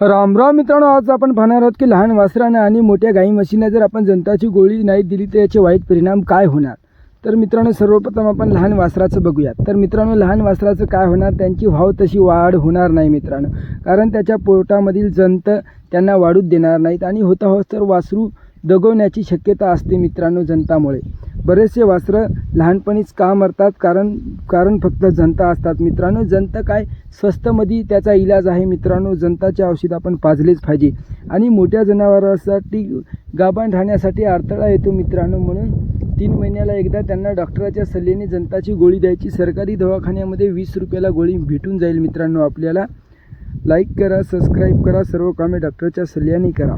राम राम मित्रांनो आज आपण पाहणार आहोत की लहान वासरानं आणि मोठ्या गाई म्हशींना जर आपण जंताची गोळी नाही दिली तर याचे वाईट परिणाम काय होणार? तर मित्रांनो सर्वप्रथम आपण लहान वासराचं बघूयात. तर मित्रांनो लहान वासराचं काय होणार? त्यांची भाव तशी वाढ होणार नाही मित्रांनो. कारण त्याच्या पोटामधील जंत त्यांना वाढूच देणार नाहीत. आणि होता होत तर वासरू दगवण्याची शक्यता असते मित्रांनो जंतामुळे बरेचसे वासरं लहानपणीच का मरतात? कारण कारण फक्त जनता असतात. मित्रांनो जनता काय? स्वस्तमध्ये त्याचा इलाज आहे. मित्रांनो जनताचे औषध आपण पाजलेच पाहिजे. आणि मोठ्या जनावरांसाठी गाभण राहण्यासाठी अडथळा येतो मित्रांनो. म्हणून तीन महिन्याला एकदा त्यांना डॉक्टराच्या सल्ल्याने जनताची गोळी द्यायची. सरकारी दवाखान्यामध्ये वीस रुपयाला गोळी भेटून जाईल मित्रांनो आपल्याला. लाईक करा सबस्क्राईब करा सर्व कामे डॉक्टरच्या सल्ल्याने करा.